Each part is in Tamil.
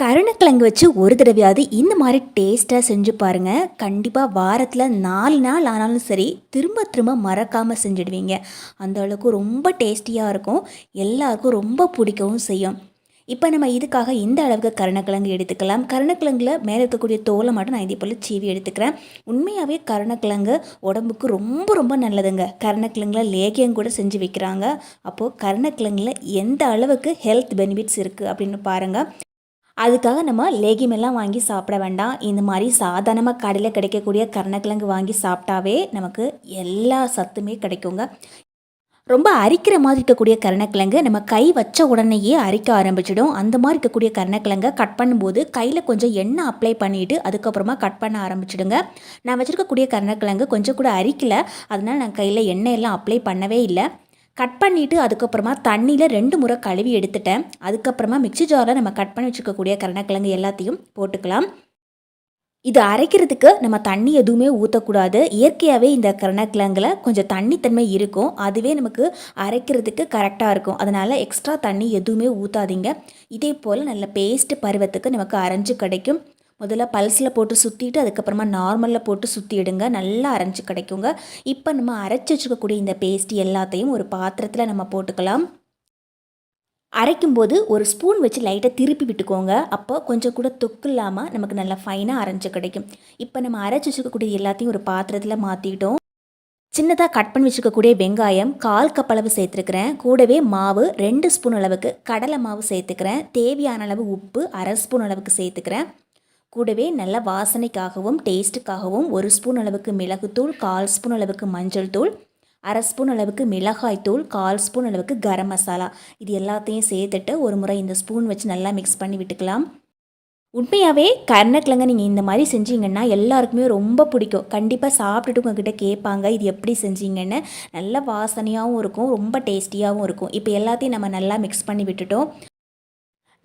கருணக்கிழங்கு வச்சு ஒரு தடவையாவது இந்த மாதிரி டேஸ்ட்டாக செஞ்சு பாருங்கள் கண்டிப்பாக வாரத்தில் நாலு நாள் ஆனாலும் சரி திரும்ப திரும்ப மறக்காமல் செஞ்சுடுவீங்க. அந்த அளவுக்கு ரொம்ப டேஸ்டியாக இருக்கும். எல்லாருக்கும் ரொம்ப பிடிக்கவும் செய்யும். இப்போ நம்ம இதுக்காக இந்த அளவுக்கு கருணக்கிழங்கு எடுத்துக்கலாம். கருணக்கிழங்குல மேலே இருக்கக்கூடிய தோலை மட்டும் நான் இதே போல் சீவி எடுத்துக்கிறேன். உண்மையாகவே கருணக்கிழங்கு உடம்புக்கு ரொம்ப ரொம்ப நல்லதுங்க. கருணக்கிழங்குல லேகியம் கூட செஞ்சு வைக்கிறாங்க. அப்போது கருணக்கிழங்குல எந்த அளவுக்கு ஹெல்த் பெனிஃபிட்ஸ் இருக்குது அப்படின்னு பாருங்கள் அதுக்காக நம்ம லேகிம் எல்லாம் வாங்கி சாப்பிட வேண்டாம். இந்த மாதிரி சாதாரணமாக கடையில் கிடைக்கக்கூடிய கருணக்கிழங்கு வாங்கி சாப்பிட்டாவே நமக்கு எல்லா சத்துமே கிடைக்குங்க. ரொம்ப அரிக்கிற மாதிரி இருக்கக்கூடிய கருணக்கிழங்கு நம்ம கை வச்ச உடனேயே அரிக்க ஆரம்பிச்சிடும். அந்த மாதிரி இருக்கக்கூடிய கருணக்கிழங்கை கட் பண்ணும்போது கையில் கொஞ்சம் எண்ணெய் அப்ளை பண்ணிவிட்டு அதுக்கப்புறமா கட் பண்ண ஆரம்பிச்சிடுங்க. நான் வச்சுருக்கக்கூடிய கருணக்கிழங்கு கொஞ்சம் கூட அரிக்கலை. அதனால் நான் கையில் எண்ணெய் எல்லாம் அப்ளை பண்ணவே இல்லை. கட் பண்ணிவிட்டு அதுக்கப்புறமா தண்ணியில் ரெண்டு முறை கழுவி எடுத்துட்டேன். அதுக்கப்புறமா மிக்சி ஜாரில் நம்ம கட் பண்ணி வச்சுக்கக்கூடிய கருணக்கிழங்கு எல்லாத்தையும் போட்டுக்கலாம். இது அரைக்கிறதுக்கு நம்ம தண்ணி எதுவுமே ஊற்றக்கூடாது இயற்கையாகவே இந்த கருணக்கிழங்குல கொஞ்சம் தண்ணித்தன்மை இருக்கும். அதுவே நமக்கு அரைக்கிறதுக்கு கரெக்டாக இருக்கும். அதனால் எக்ஸ்ட்ரா தண்ணி எதுவுமே ஊற்றாதீங்க இதே போல் நல்ல பேஸ்ட் பருவத்துக்கு நமக்கு அரைஞ்சு கிடைக்கும். முதல்ல பல்ஸில் போட்டு சுற்றிட்டு அதுக்கப்புறமா நார்மலில் போட்டு சுற்றி எடுங்க நல்லா அரைஞ்சி கிடைக்குங்க. இப்போ நம்ம அரைச்சி வச்சுக்கக்கூடிய இந்த பேஸ்ட் எல்லாத்தையும் ஒரு பாத்திரத்தில் நம்ம போட்டுக்கலாம். அரைக்கும்போது ஒரு ஸ்பூன் வச்சு லைட்டாக திருப்பி விட்டுக்கோங்க. அப்போ கொஞ்சம் கூட தொக்கு இல்லாமல் நமக்கு நல்லா ஃபைனாக அரைஞ்சு கிடைக்கும். இப்போ நம்ம அரைச்சி வச்சுக்கக்கூடிய எல்லாத்தையும் ஒரு பாத்திரத்தில் மாற்றிட்டோம் சின்னதாக கட் பண்ணி வச்சுக்கக்கூடிய வெங்காயம் கால் கப் அளவு சேர்த்துருக்கிறேன். கூடவே மாவு ரெண்டு ஸ்பூன் அளவுக்கு கடலை மாவு சேர்த்துக்கிறேன். தேவையான அளவு உப்பு அரை ஸ்பூன் அளவுக்கு சேர்த்துக்கிறேன். கூடவே நல்ல வாசனைக்காகவும் டேஸ்ட்டுக்காகவும் ஒரு ஸ்பூன் அளவுக்கு மிளகுத்தூள் கால் ஸ்பூன் அளவுக்கு மஞ்சள் தூள் அரை ஸ்பூன் அளவுக்கு மிளகாய் தூள் கால் ஸ்பூன் அளவுக்கு கரம் மசாலா. இது எல்லாத்தையும் சேர்த்துட்டு ஒரு முறை இந்த ஸ்பூன் வச்சு நல்லா மிக்ஸ் பண்ணி விட்டுக்கலாம். உண்மையாகவே கருணக்கிழங்க நீங்கள் இந்த மாதிரி செஞ்சீங்கன்னா எல்லாருக்குமே ரொம்ப பிடிக்கும். கண்டிப்பாக சாப்பிட்டுட்டு உங்ககிட்ட கேட்பாங்க இது எப்படி செஞ்சீங்கன்னு. நல்ல வாசனையாகவும் இருக்கும் ரொம்ப டேஸ்டியாகவும் இருக்கும். இப்போ எல்லாத்தையும் நம்ம நல்லா மிக்ஸ் பண்ணி விட்டுட்டோம்.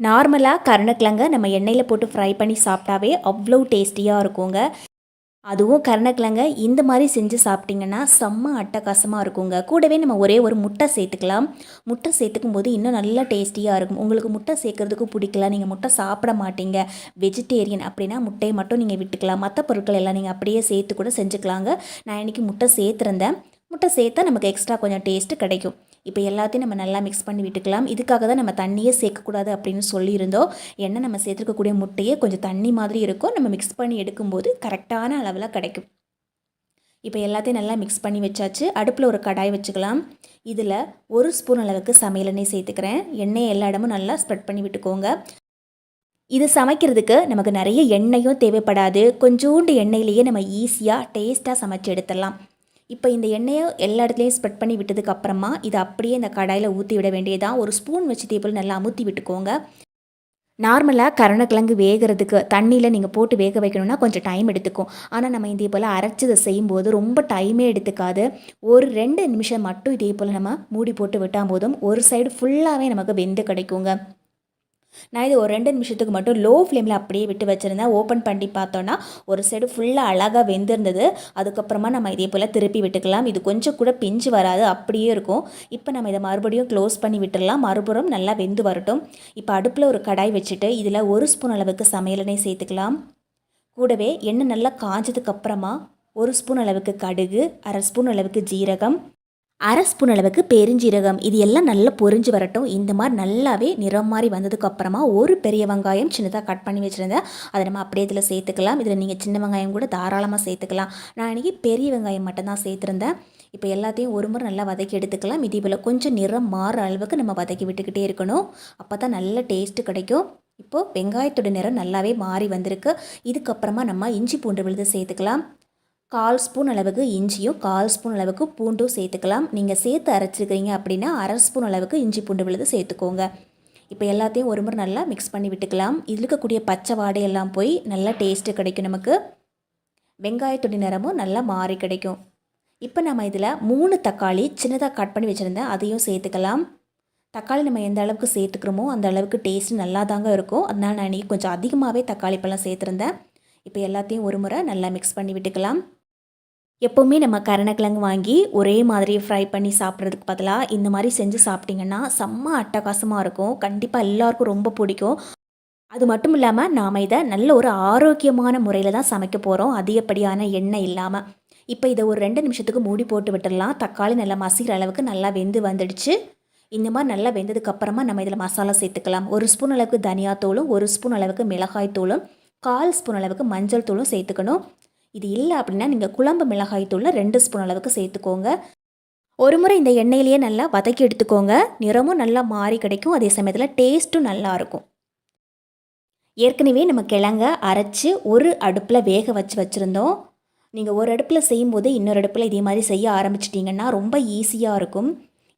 நார்மலாக கருணக்கிழங்க நம்ம எண்ணெயில் போட்டு ஃப்ரை பண்ணி சாப்பிட்டாவே அவ்வளோ டேஸ்டியாக இருக்குங்க. அதுவும் கருணக்கிழங்க இந்த மாதிரி செஞ்சு சாப்பிட்டிங்கன்னா செம்ம அட்டகாசமாக இருக்குங்க. கூடவே நம்ம ஒரே ஒரு முட்டை சேர்த்துக்கலாம். முட்டை சேர்த்துக்கும் போது இன்னும் நல்லா டேஸ்டியாக இருக்கும். உங்களுக்கு முட்டை சேர்க்குறதுக்கு பிடிக்கல நீங்கள் முட்டை சாப்பிட மாட்டீங்க வெஜிடேரியன் அப்படின்னா முட்டையை மட்டும் நீங்கள் விட்டுக்கலாம். மற்ற பொருட்கள் எல்லாம் நீங்கள் அப்படியே சேர்த்து கூட செஞ்சுக்கலாங்க. நான் இன்றைக்கி முட்டை சேர்த்துருந்தேன். முட்டை சேர்த்தா நமக்கு எக்ஸ்ட்ரா கொஞ்சம் டேஸ்ட்டு கிடைக்கும். இப்போ எல்லாத்தையும் நம்ம நல்லா மிக்ஸ் பண்ணி விட்டுக்கலாம். இதுக்காக தான் நம்ம தண்ணியே சேர்க்கக்கூடாது அப்படின்னு சொல்லியிருந்தோம். எண்ணெய் நம்ம சேர்த்துருக்கக்கூடிய முட்டையே கொஞ்சம் தண்ணி மாதிரி இருக்கும். நம்ம மிக்ஸ் பண்ணி எடுக்கும்போது கரெக்டான அளவில் கிடைக்கும். இப்போ எல்லாத்தையும் நல்லா மிக்ஸ் பண்ணி வச்சாச்சு. அடுப்பில் ஒரு கடாய் வச்சுக்கலாம். இதில் ஒரு ஸ்பூன் அளவுக்கு சமையல் எண்ணெய் சேர்த்துக்கிறேன். எண்ணெய் எல்லா இடமும் நல்லா ஸ்ப்ரெட் பண்ணி விட்டுக்கோங்க. இது சமைக்கிறதுக்கு நமக்கு நிறைய எண்ணெயும் தேவைப்படாது. கொஞ்சோண்டு எண்ணெயிலேயே நம்ம ஈஸியாக டேஸ்ட்டாக சமைச்சு எடுத்துடலாம். இப்போ இந்த எண்ணெயை எல்லா இடத்துலையும் ஸ்ப்ரெட் பண்ணி விட்டதுக்கு அப்புறமா இதை அப்படியே இந்த கடாயில் ஊற்றி விட வேண்டியதான் ஒரு ஸ்பூன் வச்சு தேப்பில் நல்லா அமுத்தி விட்டுக்கோங்க. நார்மலாக கருணக்கிழங்கு வேகிறதுக்கு தண்ணியில் நீங்கள் போட்டு வேக வைக்கணும்னா கொஞ்சம் டைம் எடுத்துக்கும். ஆனால் நம்ம இதே போல் அரைச்சதை செய்யும்போது ரொம்ப டைமே எடுத்துக்காது. ஒரு ரெண்டு நிமிஷம் மட்டும் இதே போல் நம்ம மூடி போட்டு விட்டால் போதும். ஒரு சைடு ஃபுல்லாகவே நமக்கு வெந்து கிடைக்குங்க. நான் இது ஒரு ரெண்டு நிமிஷத்துக்கு மட்டும் லோ ஃப்ளேமில் அப்படியே விட்டு வச்சுருந்தேன். ஓப்பன் பண்ணி பார்த்தோன்னா ஒரு சைடு ஃபுல்லாக அழகாக வெந்திருந்தது. அதுக்கப்புறமா நம்ம இதே போல் திருப்பி விட்டுக்கலாம். இது கொஞ்சம் கூட பிஞ்சு வராது அப்படியே இருக்கும். இப்போ நம்ம இதை மறுபடியும் க்ளோஸ் பண்ணி விட்டுடலாம். மறுபுறம் நல்லா வெந்து வரட்டும். இப்போ அடுப்பில் ஒரு கடாய் வச்சுட்டு இதில் ஒரு ஸ்பூன் அளவுக்கு சமையலெண்ணெய் சேர்த்துக்கலாம். கூடவே எண்ணெய் நல்லா காஞ்சதுக்கப்புறமா ஒரு ஸ்பூன் அளவுக்கு கடுகு அரை ஸ்பூன் அளவுக்கு ஜீரகம் அரை ஸ்பூன் அளவுக்கு பெருஞ்சீரகம். இது எல்லாம் நல்லா பொரிஞ்சு வரட்டும். இந்த மாதிரி நல்லாவே நிறம் மாதிரி வந்ததுக்கு அப்புறமா ஒரு பெரிய வெங்காயம் சின்னதாக கட் பண்ணி வச்சுருந்தேன். அதை நம்ம அப்படியே இதில் சேர்த்துக்கலாம். இதில் நீங்கள் சின்ன வெங்காயம் கூட தாராளமாக சேர்த்துக்கலாம். நான் இன்றைக்கி பெரிய வெங்காயம் மட்டும்தான் சேர்த்துருந்தேன். இப்போ எல்லாத்தையும் ஒரு முறை நல்லா வதக்கி எடுத்துக்கலாம். இதே போல் கொஞ்சம் நிறம் மாறுற அளவுக்கு நம்ம வதக்கி விட்டுக்கிட்டே இருக்கணும். அப்போ தான் நல்ல டேஸ்ட்டு கிடைக்கும். இப்போது வெங்காயத்தோட நிறம் நல்லாவே மாறி வந்திருக்கு. இதுக்கப்புறமா நம்ம இஞ்சி பூண்டு விழுது சேர்த்துக்கலாம். கால் ஸ்பூன் அளவுக்கு இஞ்சியும் கால் ஸ்பூன் அளவுக்கு பூண்டும் சேர்த்துக்கலாம். நீங்கள் சேர்த்து அரைச்சிருக்கிறீங்க அப்படின்னா அரை ஸ்பூன் அளவுக்கு இஞ்சி பூண்டு விழுது சேர்த்துக்கோங்க. இப்போ எல்லாத்தையும் ஒரு முறை நல்லா மிக்ஸ் பண்ணி விட்டுக்கலாம். இதில் இருக்கக்கூடிய பச்சை வாடையெல்லாம் போய் நல்லா டேஸ்ட்டு கிடைக்கும் நமக்கு. வெங்காயத்துடைய நிறமும் நல்லா மாறி கிடைக்கும். இப்போ நம்ம இதில் மூணு தக்காளி சின்னதாக கட் பண்ணி வச்சுருந்தேன். அதையும் சேர்த்துக்கலாம். தக்காளி நம்ம எந்த அளவுக்கு சேர்த்துக்கிறோமோ அந்த அளவுக்கு டேஸ்ட் நல்லா தாங்க இருக்கும். அதனால் நான் இன்றைக்கி கொஞ்சம் அதிகமாகவே தக்காளி பழம் சேர்த்துருந்தேன். இப்போ எல்லாத்தையும் ஒரு முறை நல்லா மிக்ஸ் பண்ணி விட்டுக்கலாம். எப்போவுமே நம்ம கருணக்கிழங்கு வாங்கி ஒரே மாதிரி ஃப்ரை பண்ணி சாப்பிட்றதுக்கு பதிலாக இந்த மாதிரி செஞ்சு சாப்பிட்டிங்கன்னா செம்ம அட்டகாசமாக இருக்கும். கண்டிப்பாக எல்லாருக்கும் ரொம்ப பிடிக்கும். அது மட்டும் இல்லாமல் நாம் இதை நல்ல ஒரு ஆரோக்கியமான முறையில் தான் சமைக்க போகிறோம் அதிகப்படியான எண்ணெய் இல்லாமல் இப்போ இதை ஒரு ரெண்டு நிமிஷத்துக்கு மூடி போட்டு விட்டுடலாம். தக்காளி நல்லா மசிக்கிற அளவுக்கு நல்லா வெந்து வந்துடுச்சு. இந்த மாதிரி நல்லா வெந்ததுக்கப்புறமா நம்ம இதில் மசாலா சேர்த்துக்கலாம். ஒரு ஸ்பூன் அளவுக்கு தனியாத்தூளும் ஒரு ஸ்பூன் அளவுக்கு மிளகாய் தூளும் கால் ஸ்பூன் அளவுக்கு மஞ்சள் தூளும் சேர்த்துக்கணும். இது இல்லை அப்படின்னா நீங்கள் குழம்பு மிளகாய் தூளில் ரெண்டு ஸ்பூன் அளவுக்கு சேர்த்துக்கோங்க. ஒரு முறை இந்த எண்ணெயிலேயே நல்லா வதக்கி எடுத்துக்கோங்க. நிறமும் நல்லா மாறி கிடைக்கும். அதே சமயத்தில் டேஸ்ட்டும் நல்லாயிருக்கும் ஏற்கனவே நம்ம கிழங்க அரைச்சி ஒரு அடுப்பில் வேக வச்சு வச்சுருந்தோம். நீங்கள் ஒரு அடுப்பில் செய்யும்போது இன்னொரு அடுப்பில் இதே மாதிரி செய்ய ஆரம்பிச்சிட்டிங்கன்னா ரொம்ப ஈஸியாக இருக்கும்.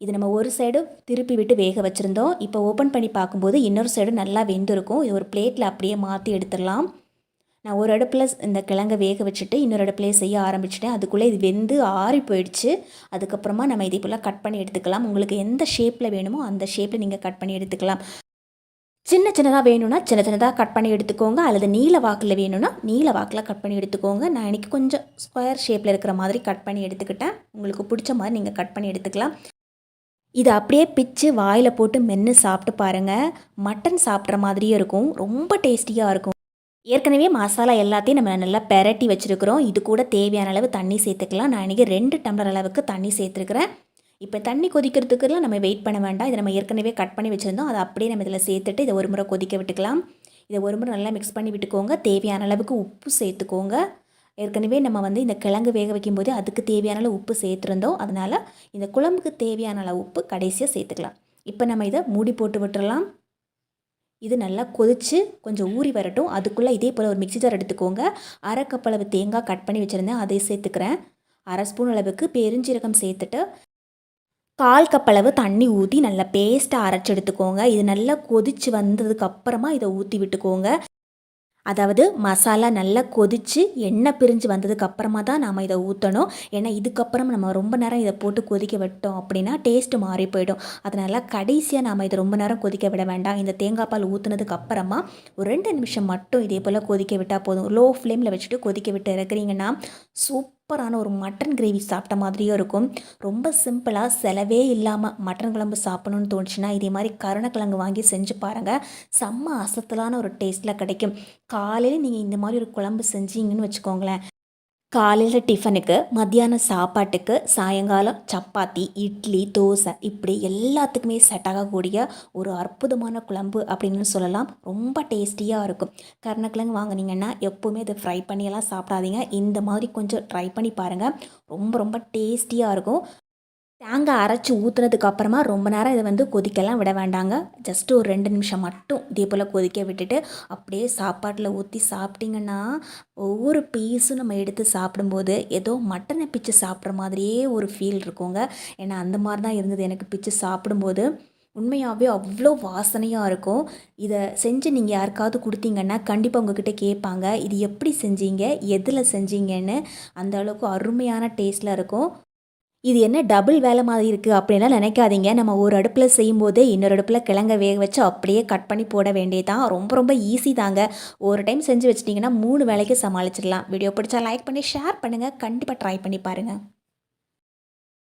இது நம்ம ஒரு சைடு திருப்பி விட்டு வேக வச்சுருந்தோம். இப்போ ஓப்பன் பண்ணி பார்க்கும்போது இன்னொரு சைடு நல்லா வெந்திருக்கும். இது ஒரு பிளேட்டில் அப்படியே மாற்றி எடுத்துடலாம். நான் ஒரு அடுப்பில் இந்த கிழங்கை வேக வச்சுட்டு இன்னொரு அடுப்புலேயே செய்ய ஆரம்பிச்சிட்டேன். அதுக்குள்ளே இது வெந்து ஆறி போயிடுச்சு. அதுக்கப்புறமா நம்ம இதே போல் கட் பண்ணி எடுத்துக்கலாம். உங்களுக்கு எந்த ஷேப்பில் வேணுமோ அந்த ஷேப்பில் நீங்கள் கட் பண்ணி எடுத்துக்கலாம். சின்ன சின்னதாக வேணும்னா சின்ன சின்னதாக கட் பண்ணி எடுத்துக்கோங்க. அல்லது நீல வாக்கில் வேணும்னா நீல வாக்கில் கட் பண்ணி எடுத்துக்கோங்க. நான் இன்றைக்கி கொஞ்சம் ஸ்கொயர் ஷேப்பில் இருக்கிற மாதிரி கட் பண்ணி எடுத்துக்கிட்டேன். உங்களுக்கு பிடிச்ச மாதிரி நீங்கள் கட் பண்ணி எடுத்துக்கலாம். இதை அப்படியே பிச்சு வாயில் போட்டு மென்று சாப்பிட்டு பாருங்கள் மட்டன் சாப்பிட்ற மாதிரியே இருக்கும். ரொம்ப டேஸ்டியாக இருக்கும். ஏற்கனவே மசாலா எல்லாத்தையும் நம்ம நல்லா பெரட்டி வச்சுருக்கிறோம். இது கூட தேவையான அளவு தண்ணி சேர்த்துக்கலாம். நான் இன்றைக்கி ரெண்டு டம்ளர் அளவுக்கு தண்ணி சேர்த்துருக்குறேன். இப்போ தண்ணி கொதிக்கிறதுக்குலாம் நம்ம வெயிட் பண்ண வேண்டாம். இதை நம்ம ஏற்கனவே கட் பண்ணி வச்சுருந்தோம். அதை அப்படியே நம்ம இதில் சேர்த்துட்டு இதை ஒரு முறை கொதிக்க விட்டுக்கலாம். இதை ஒரு முறை நல்லா மிக்ஸ் பண்ணி விட்டுக்கோங்க. தேவையான அளவுக்கு உப்பு சேர்த்துக்கோங்க. ஏற்கனவே நம்ம வந்து இந்த கிழங்கு வேக வைக்கும்போது அதுக்கு தேவையான அளவு உப்பு சேர்த்துருந்தோம். அதனால் இந்த குழம்புக்கு தேவையான அளவு உப்பு கடைசியாக சேர்த்துக்கலாம். இப்போ நம்ம இதை மூடி போட்டு விட்டுறலாம். இது நல்லா கொதித்து கொஞ்சம் ஊறி வரட்டும். அதுக்குள்ளே இதே போல் ஒரு மிக்சி ஜார் எடுத்துக்கோங்க. அரை கப் அளவு தேங்காய் கட் பண்ணி வச்சுருந்தேன். அதை சேர்த்துக்கிறேன். அரை ஸ்பூன் அளவுக்கு பெருஞ்சீரகம் சேர்த்துட்டு கால் கப் அளவு தண்ணி ஊற்றி நல்லா பேஸ்ட்டாக அரைச்சி எடுத்துக்கோங்க. இது நல்லா கொதித்து வந்ததுக்கு அப்புறமா இதை ஊற்றி விட்டுக்கோங்க. அதாவது மசாலா நல்லா கொதித்து எண்ணெய் பிரிஞ்சு வந்ததுக்கு அப்புறமா தான் நாம் இதை ஊற்றணும் ஏன்னா இதுக்கப்புறம் நம்ம ரொம்ப நேரம் இதை போட்டு கொதிக்க விட்டோம் அப்படின்னா டேஸ்ட்டு மாறி போயிடும். அதனால் கடைசியாக நாம் இதை ரொம்ப நேரம் கொதிக்க விட வேண்டாம். இந்த தேங்காய் பால் ஊற்றுனதுக்கு அப்புறமா ஒரு ரெண்டு நிமிஷம் மட்டும் இதே போல் கொதிக்க விட்டால் போதும். லோ ஃப்ளேமில் வச்சுட்டு கொதிக்க விட்டு இறக்குறீங்கன்னா சூப் சூப்பரான ஒரு மட்டன் கிரேவி சாப்பிட்ட மாதிரியும் இருக்கும். ரொம்ப சிம்பிளாக செலவே இல்லாமல் மட்டன் குழம்பு சாப்பிடணும்னு தோணுச்சுன்னா இதே மாதிரி கருணக்கிழங்கு வாங்கி செஞ்சு பாருங்கள் செம்ம அசத்தலான ஒரு டேஸ்ட்டில் கிடைக்கும். காலையில் நீங்கள் இந்த மாதிரி ஒரு குழம்பு செஞ்சீங்கன்னு வச்சுக்கோங்களேன். காலையில் டிஃபனுக்கு மத்தியானம் சாப்பாட்டுக்கு சாயங்காலம் சப்பாத்தி இட்லி தோசை இப்படி எல்லாத்துக்குமே செட் ஆகக்கூடிய ஒரு அற்புதமான குழம்பு அப்படின்னு சொல்லலாம். ரொம்ப டேஸ்டியாக இருக்கும். கருணக்கிழங்கு வாங்கினீங்கன்னா எப்போவுமே இதை ஃப்ரை பண்ணியெல்லாம் சாப்பிடாதீங்க. இந்த மாதிரி கொஞ்சம் ட்ரை பண்ணி பாருங்கள் ரொம்ப ரொம்ப டேஸ்டியாக இருக்கும். தேங்காய் அரைச்சி ஊற்றுனதுக்கு அப்புறமா ரொம்ப நேரம் இதை வந்து கொதிக்கலாம் விட வேண்டாங்க. ஜஸ்ட்டு ஒரு ரெண்டு நிமிஷம் மட்டும் இதே போல் கொதிக்க விட்டுட்டு அப்படியே சாப்பாட்டில் ஊற்றி சாப்பிட்டிங்கன்னா ஒவ்வொரு பீஸும் நம்ம எடுத்து சாப்பிடும்போது ஏதோ மட்டனை பிச்சு சாப்பிட்ற மாதிரியே ஒரு ஃபீல் இருக்குங்க. ஏன்னா அந்த மாதிரி தான் இருந்தது எனக்கு பிச்சு சாப்பிடும்போது. உண்மையாகவே அவ்வளோ வாசனையாக இருக்கும். இதை செஞ்சு நீங்கள் யாருக்காவது கொடுத்தீங்கன்னா கண்டிப்பாக உங்ககிட்ட கேட்பாங்க. இது எப்படி செஞ்சீங்க? எதில் செஞ்சீங்கன்னு அந்த அளவுக்கு அருமையான டேஸ்ட்டில் இருக்கும். இது என்ன டபுள் வேலை மாதிரி இருக்குது அப்படின்லாம் நினைக்காதீங்க. நம்ம ஒரு அடுப்பில் செய்யும்போது இன்னொரு அடுப்பில் கிழங்க வேக வச்சு அப்படியே கட் பண்ணி போட வேண்டியதான் ரொம்ப ரொம்ப ஈஸி தாங்க. ஒரு டைம் செஞ்சு வச்சிட்டிங்கன்னா மூணு வேலைக்கு சமாளிச்சிடலாம். வீடியோ பிடிச்சா லைக் பண்ணி ஷேர் பண்ணுங்கள் கண்டிப்பாக ட்ரை பண்ணி பாருங்கள்